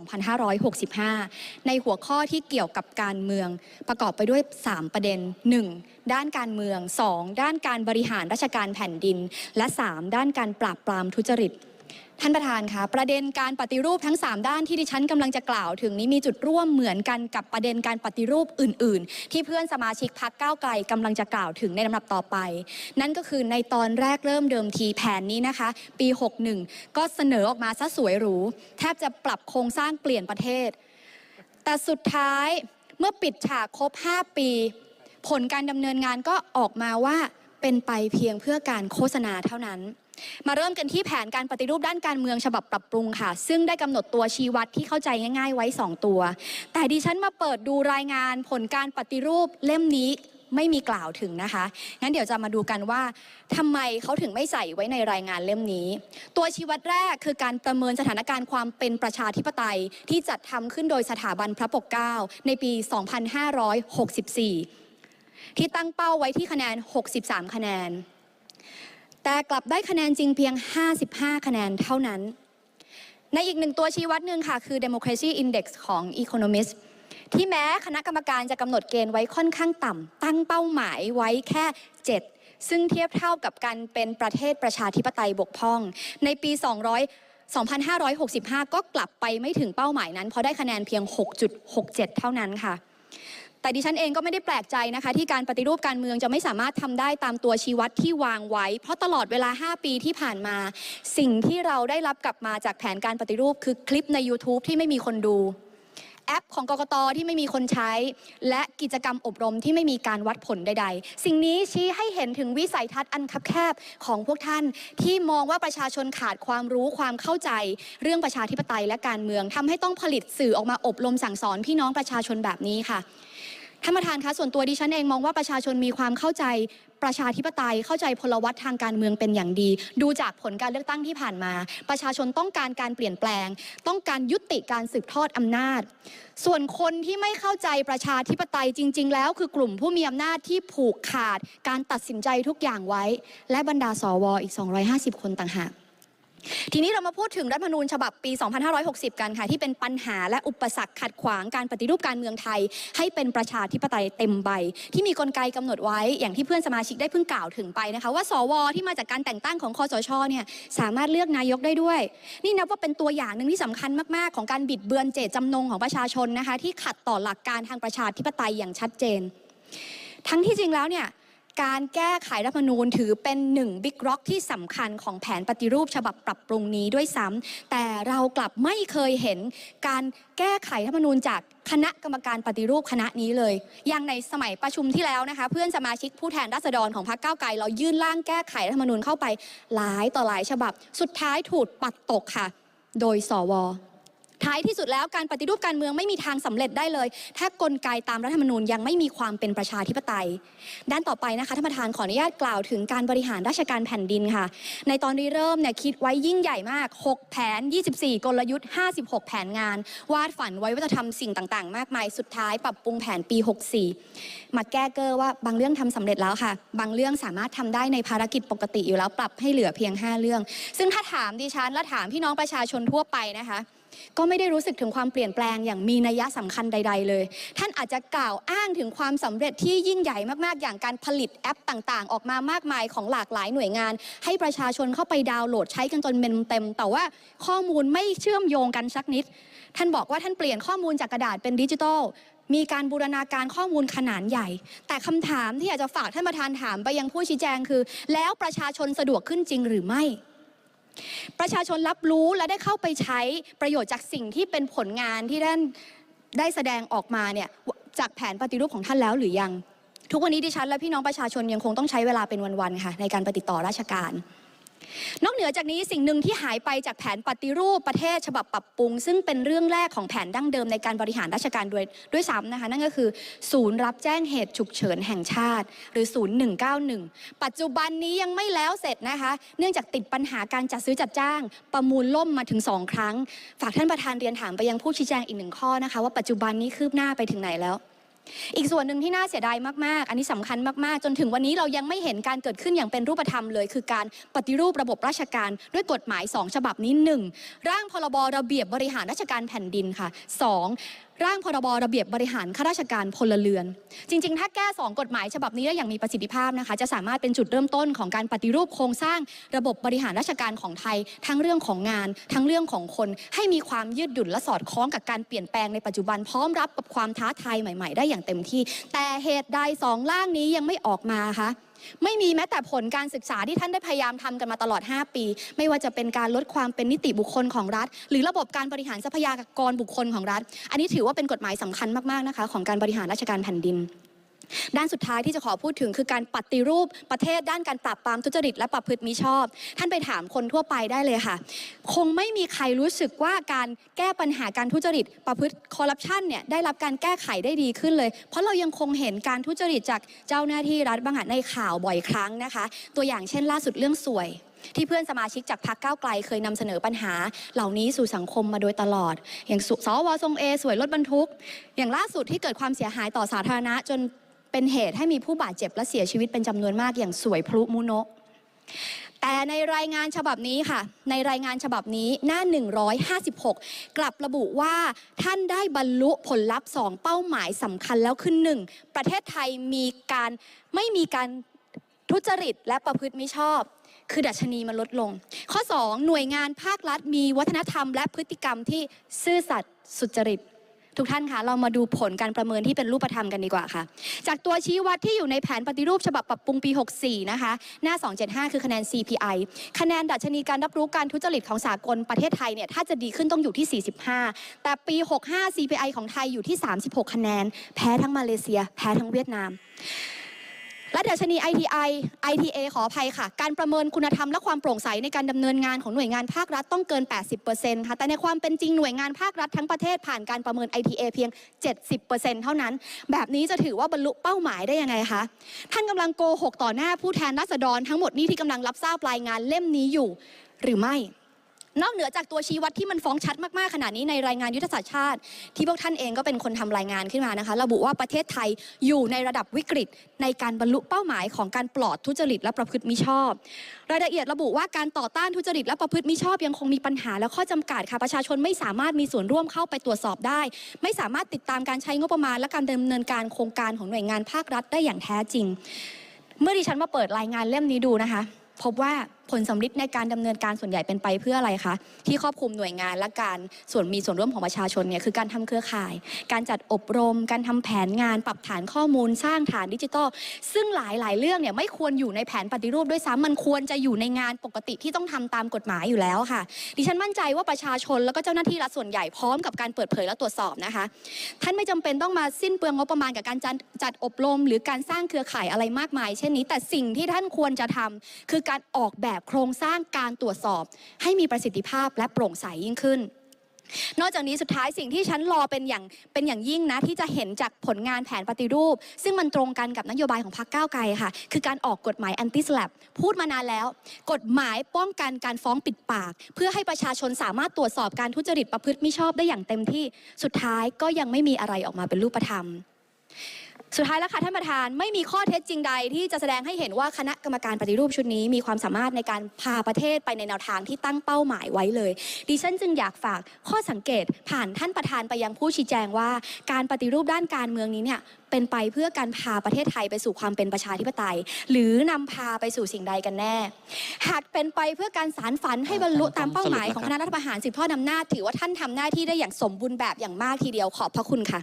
2565 ในหัวข้อที่เกี่ยวกับการเมือง ประกอบไปด้วย 3 ประเด็น 1. ด้านการเมือง 2. ด้านการบริหารราชการแผ่นดิน และ 3. ด้านการปราบปรามทุจริต ท่านประธานคะประเด็นการปฏิรูปทั้ง 3 ด้านที่ดิฉันกำลังจะกล่าวถึงนี้มีจุดร่วมเหมือนกันกับประเด็นการปฏิรูปอื่น ๆ ที่เพื่อนสมาชิกพักก้าวไกลกำลังจะกล่าวถึงในลำดับต่อไป นั่นก็คือในตอนแรกเริ่มเดิมทีแผนนี้นะคะ ปี 61 ก็เสนอออกมาซะสวยหรูแทบจะปรับโครงสร้างเปลี่ยนประเทศ แต่สุดท้ายเมื่อปิดฉากครบ 5 ปี ผลการดำเนินงานก็ออกมาว่าเป็นไปเพียงเพื่อการโฆษณาเท่านั้น มาเริ่มกันที่แผนการปฏิรูปด้านการเมืองฉบับปรับปรุงค่ะ ซึ่งได้กำหนดตัวชี้วัดที่เข้าใจง่าย ๆ ไว้ 2 ตัว แต่ดิฉันมาเปิดดูรายงานผลการปฏิรูปเล่มนี้ไม่มีกล่าวถึงนะคะ งั้นเดี๋ยวจะมาดูกันว่าทำไมเขาถึงไม่ใส่ไว้ในรายงานเล่มนี้ ตัวชี้วัดแรกคือการประเมินสถานการณ์ความเป็นประชาธิปไตย ที่จัดทำขึ้นโดยสถาบันพระปกเกล้าในปี 2564 ที่ตั้งเป้าไว้ที่คะแนน 63 คะแนน แต่กลับได้คะแนนจริงเพียง 55 คะแนนเท่านั้น ในอีกหนึ่งตัวชี้วัดหนึ่งค่ะ คือ Democracy Index ของ Economist ที่แม้คณะกรรมการจะกำหนดเกณฑ์ไว้ค่อนข้างต่ำตั้งเป้าหมายไว้แค่ 7 ซึ่งเทียบเท่ากับการเป็นประเทศประชาธิปไตยบกพร่อง ในปี 200 2565 ก็กลับไปไม่ถึงเป้าหมายนั้น เพราะได้คะแนนเพียง 6.67 เท่านั้นค่ะ แต่ดิฉันเองก็ไม่ได้แปลกใจนะคะ ที่การปฏิรูปการเมืองจะไม่สามารถทำได้ตามตัวชี้วัดที่วางไว้ เพราะตลอดเวลา 5 ปีที่ผ่านมา สิ่งที่เราได้รับกลับมาจากแผนการปฏิรูป คือคลิปใน YouTube ที่ไม่มีคนดู แอปของกกตที่ไม่มีคนใช้ และกิจกรรมอบรมที่ไม่มีการวัดผลใด ๆ สิ่งนี้ชี้ให้เห็นถึงวิสัยทัศน์อันคับแคบของพวกท่านที่มองว่าประชาชนขาดความรู้ความเข้าใจ เรื่องประชาธิปไตยและการเมืองทำให้ต้องผลิตสื่อออกมาอบรมสั่งสอนพี่น้องประชาชนแบบนี้ค่ะ ท่านประธานคะส่วนตัวดิฉันเองมองว่าประชาชนมีความเข้าใจประชาธิปไตยเข้าใจพลวัตทางการเมืองเป็นอย่างดี ดูจากผลการเลือกตั้งที่ผ่านมา ประชาชนต้องการการเปลี่ยนแปลง ต้องการยุติการสืบทอดอำนาจ ส่วนคนที่ไม่เข้าใจประชาธิปไตยจริง ๆ แล้ว คือกลุ่มผู้มีอำนาจที่ผูกขาดการตัดสินใจทุกอย่างไว้ และบรรดาสวอีก 250 คนต่างหาก ทีนี้เรามาพูดถึงรัฐธรรมนูญฉบับปี 2560 กันค่ะ ที่เป็นปัญหาและอุปสรรคขัดขวางการปฏิรูปการเมืองไทย ให้เป็นประชาธิปไตยเต็มใบ ที่มีกลไกกำหนดไว้อย่างที่เพื่อนสมาชิกได้เพิ่งกล่าวถึงไปนะคะ ว่าสวที่มาจากการแต่งตั้งของคอสชเนี่ยสามารถเลือกนายกได้ด้วย นี่นับว่าเป็นตัวอย่างหนึ่งที่สำคัญมาก ๆ ของการบิดเบือนเจตจำนงของประชาชนนะคะที่ขัดต่อหลักการทางประชาธิปไตยอย่างชัดเจน ทั้งที่จริงแล้วเนี่ย การแก้ไขรัฐมนูญถือเป็นหนึ่งบิ๊กร็อกที่สำคัญของแผนปฏิรูปฉบับปรับปรุงนี้ด้วยซ้ำแต่เรากลับไม่เคยเห็นการแก้ไขรัฐมนูญจากคณะกรรมการปฏิรูปคณะนี้เลย อย่างในสมัยประชุมที่แล้วนะคะ เพื่อนสมาชิกผู้แทนราษฎรของพรรคก้าวไกล เรายื่นร่างแก้ไขรัฐมนูญเข้าไปหลายต่อหลายฉบับ สุดท้ายถูกปัดตกค่ะ โดยสว ท้ายที่สุดแล้วการปฏิรูปการเมืองไม่มีทางสำเร็จได้เลย ถ้ากลไกตามรัฐธรรมนูญยังไม่มีความเป็นประชาธิปไตย ด้านต่อไปนะคะท่านประธานขออนุญาตกล่าวถึงการบริหารราชการแผ่นดินค่ะ ในตอนริเริ่มเนี่ยคิดไว้ยิ่งใหญ่มาก 6 แผน 24 กลยุทธ์ 56 แผนงาน วาดฝันไว้ว่าจะทำสิ่งต่างๆ มากมายสุดท้ายปรับปรุงแผนปี 64 มาแก้เกอร์ว่าบางเรื่องทำสำเร็จแล้วค่ะ บางเรื่องสามารถทำได้ในภารกิจปกติอยู่แล้วปรับให้เหลือเพียง 5 เรื่อง ซึ่งถ้าถามดิฉันและถามพี่น้องประชาชนทั่วไปนะคะ ก็ไม่ได้รู้สึกถึงความเปลี่ยนแปลงอย่างมีนัยสำคัญใด ๆ เลย ท่านอาจจะกล่าวอ้างถึงความสำเร็จที่ยิ่งใหญ่มากๆ อย่างการผลิตแอปต่างๆ ออกมามากมายของหลากหลายหน่วยงาน ให้ประชาชนเข้าไปดาวน์โหลดใช้กันจนเต็ม แต่ว่าข้อมูลไม่เชื่อมโยงกันสักนิด ท่านบอกว่าท่านเปลี่ยนข้อมูลจากกระดาษเป็นดิจิทัลมีการบูรณาการข้อมูลขนาดใหญ่ แต่คำถามที่อยากจะฝากท่านประธานถามไปยังผู้ชี้แจงคือ แล้วประชาชนสะดวกขึ้นจริงหรือไม่ ประชาชนรับรู้และได้เข้าไปใช้ประโยชน์จากสิ่งที่เป็นผลงานที่ท่านได้แสดงออกมาเนี่ยจากแผนปฏิรูปของท่านแล้วหรือยัง ทุกวันนี้ดิฉันและพี่น้องประชาชนยังคงต้องใช้เวลาเป็นวันๆค่ะในการปฏิดต่อราชการ นอกเหนือจากนี้สิ่งหนึ่งที่หายไปจากแผนปฏิรูปประเทศฉบับปรับปรุง ซึ่งเป็นเรื่องแรกของแผนดั้งเดิมในการบริหารราชการด้วยด้วยซ้ำนะคะ นั่นก็คือ ศูนย์รับแจ้งเหตุฉุกเฉินแห่งชาติ หรือศูนย์191 ปัจจุบันนี้ยังไม่แล้วเสร็จนะคะ เนื่องจากติดปัญหาการจัดซื้อจัดจ้าง ประมูลล่มมาถึง 2 ครั้ง ฝากท่านประธานเรียนถามไปยังผู้ชี้แจงอีกหนึ่งข้อนะคะ ว่าปัจจุบันนี้คืบหน้าไปถึงไหนแล้ว อีกส่วนหนึ่งที่น่าเสียดายมาก ๆ อันนี้สำคัญมาก ๆ จนถึงวันนี้เรายังไม่เห็นการเกิดขึ้นอย่างเป็นรูปธรรมเลย คือการปฏิรูประบบราชการด้วยกฎหมาย 2 ฉบับนี้ 1. ร่างพรบระเบียบบริหารราชการแผ่นดินค่ะ 2. ร่างพรบระเบียบบริหารข้าราชการพลเรือน จริง ๆ ถ้าแก้ 2 กฎหมายฉบับนี้ได้อย่างมีประสิทธิภาพนะคะ จะสามารถเป็นจุดเริ่มต้นของการปฏิรูปโครงสร้างระบบบริหารราชการของไทย ทั้งเรื่องของงาน ทั้งเรื่องของคน ให้มีความยืดหยุ่นและสอดคล้องกับการเปลี่ยนแปลงในปัจจุบันพร้อมรับกับความท้าทายใหม่ ๆ ได้อย่างเต็มที่ แต่เหตุใดสองร่างนี้ยังไม่ออกมาคะ ไม่มีแม้แต่ผลการศึกษาที่ท่านได้พยายามทำกันมาตลอด 5 ปี ไม่ว่าจะเป็นการลดความเป็นนิติบุคคลของรัฐ หรือระบบการบริหารทรัพยากรบุคคลของรัฐ อันนี้ถือว่าเป็นกฎหมายสำคัญมากๆนะคะของการบริหารราชการแผ่นดิน ด้านสุดท้ายที่จะขอพูดถึงคือการปฏิรูปประเทศด้านการปราบปรามทุจริตและประพฤติมิชอบ ท่านไปถามคนทั่วไปได้เลยค่ะ คงไม่มีใครรู้สึกว่าการแก้ปัญหาการทุจริต ประพฤติคอร์รัปชันเนี่ยได้รับการแก้ไขได้ดีขึ้นเลย เพราะเรายังคงเห็นการทุจริตจากเจ้าหน้าที่รัฐบางอะในข่าวบ่อยครั้งนะคะ ตัวอย่างเช่นล่าสุดเรื่องสวยที่เพื่อนสมาชิกจากพรรคก้าวไกลเคยนำเสนอปัญหา เหล่านี้สู่สังคมมาโดยตลอด อย่างสุสวทรงเอสวยรถบรรทุก อย่างล่าสุดที่เกิดความเสียหายต่อสาธารณะจน เป็นเหตุให้มีผู้บาดเจ็บและเสียชีวิตเป็นจำนวนมากอย่างสวยพลุมุโนะแต่ในรายงานฉบับนี้ค่ะ ในรายงานฉบับนี้หน้า 156 กลับระบุว่าท่านได้บรรลุผลลัพธ์สองเป้าหมายสำคัญแล้วคือหนึ่งประเทศไทยมีการไม่มีการทุจริตและประพฤติมิชอบ คือดัชนีมันลดลง ข้อ 2 หน่วยงานภาครัฐมีวัฒนธรรมและพฤติกรรมที่ซื่อสัตย์สุจริต ทุกท่านคะเรามาดูผลการประเมินที่เป็นรูปธรรมกันดีกว่าค่ะ จากตัวชี้วัดที่อยู่ในแผนปฏิรูปฉบับปรับปรุงปี 64 นะคะ หน้า 275 คือคะแนน CPI คะแนนดัชนีการรับรู้การทุจริตของสากลประเทศไทยเนี่ยถ้าจะดีขึ้นต้องอยู่ที่ 45 แต่ปี 65 CPI ของไทยอยู่ที่ 36 คะแนน แพ้ทั้งมาเลเซีย แพ้ทั้งเวียดนาม และดัชนี ITI ITA ขออภัยค่ะ การประเมินคุณธรรมและความโปร่งใสในการดำเนินงานของหน่วยงานภาครัฐต้องเกิน 80%ค่ะแต่ในความเป็นจริงหน่วยงานภาครัฐทั้งประเทศผ่านการประเมิน ITA เพียง 70%เท่านั้น แบบนี้จะถือว่าบรรลุเป้าหมายได้ยังไงคะท่านกำลังโกหกต่อหน้าผู้แทนราษฎรทั้งหมดนี้ที่กำลังรับทราบรายงานเล่มนี้อยู่ หรือไม่ นอกเหนือจากตัวชี้วัดที่มันฟ้องชัดมากๆขนาดนี้ในรายงานยุทธศาสตร์ชาติ ที่พวกท่านเองก็เป็นคนทำรายงานขึ้นมานะคะระบุว่าประเทศไทยอยู่ในระดับวิกฤต ในการบรรลุเป้าหมายของการปลอดทุจริตและประพฤติมิชอบ รายละเอียดระบุว่าการต่อต้านทุจริตและประพฤติมิชอบยังคงมีปัญหาและข้อจำกัดค่ะประชาชนไม่สามารถมีส่วนร่วมเข้าไปตรวจสอบได้ ไม่สามารถติดตามการใช้งบประมาณ และการดำเนินการโครงการของหน่วยงานภาครัฐได้อย่างแท้จริง เมื่อดิฉันมาเปิดรายงานเล่มนี้ดูนะคะ พบว่าผลสำลิดในการดำเนินการส่วนใหญ่เป็นไปเพื่ออะไรคะที่ครอบคลุมหน่วยงานและการส่วนมีส่วนร่วมของประชาชนเนี่ยคือการทำเครือข่าย การจัดอบรม การทำแผนงาน ปรับฐานข้อมูล สร้างฐานดิจิทัล ซึ่งหลายหลายๆ เรื่องเนี่ยไม่ควรอยู่ในแผนปฏิรูปด้วยซ้ำมันควรจะอยู่ในงานปกติที่ต้องทำตามกฎหมายอยู่แล้วค่ะ ดิฉันมั่นใจว่าประชาชนแล้วก็เจ้าหน้าที่รัฐส่วนใหญ่พร้อมกับการเปิดเผยและตรวจสอบนะคะ ท่านไม่จำเป็นต้องมาสิ้นเปลืองงบประมาณกับการจัดจัดอบรม หรือการสร้างเครือข่ายอะไรมากมาย เช่นนี้ แต่สิ่งที่ท่านควรจะทำคือการออกแบบโครงสร้างการตรวจสอบ ให้มีประสิทธิภาพและโปร่งใสยิ่งขึ้นนอกจากนี้สุดท้ายสิ่งที่ฉันรอเป็นอย่างเป็นอย่างยิ่งนะ ที่จะเห็นจากผลงานแผนปฏิรูป ซึ่งมันตรงกันกับนโยบายของพรรคก้าวไกลค่ะ คือการออกกฎหมาย anti slap พูดมานานแล้ว กฎหมายป้องกันการฟ้องปิดปาก เพื่อให้ประชาชนสามารถตรวจสอบการทุจริตประพฤติมิชอบได้อย่างเต็มที่สุดท้ายก็ยังไม่มีอะไรออกมาเป็นรูปธรรม สุดท้ายแล้วค่ะท่านประธานไม่มีข้อเท็จจริงใด ที่จะแสดงให้เห็นว่าคณะกรรมการปฏิรูปชุดนี้ มีความสามารถในการพาประเทศไปในแนวทางที่ตั้งเป้าหมายไว้เลย ดิฉันจึงอยากฝากข้อสังเกตผ่านท่านประธานไปยังผู้ชี้แจงว่า การปฏิรูปด้านการเมืองนี้เนี่ยเป็นไปเพื่อการพาประเทศไทยไปสู่ความเป็นประชาธิปไตย หรือนำพาไปสู่สิ่งใดกันแน่ หากเป็นไปเพื่อการสารฝันให้บรรลุตามเป้าหมายของคณะรัฐประหารสิบพ่อนำหน้าจถือว่าท่านทำหน้าที่ได้อย่างสมบูรณ์แบบอย่างมากทีเดียวขอบพระคุณค่ะ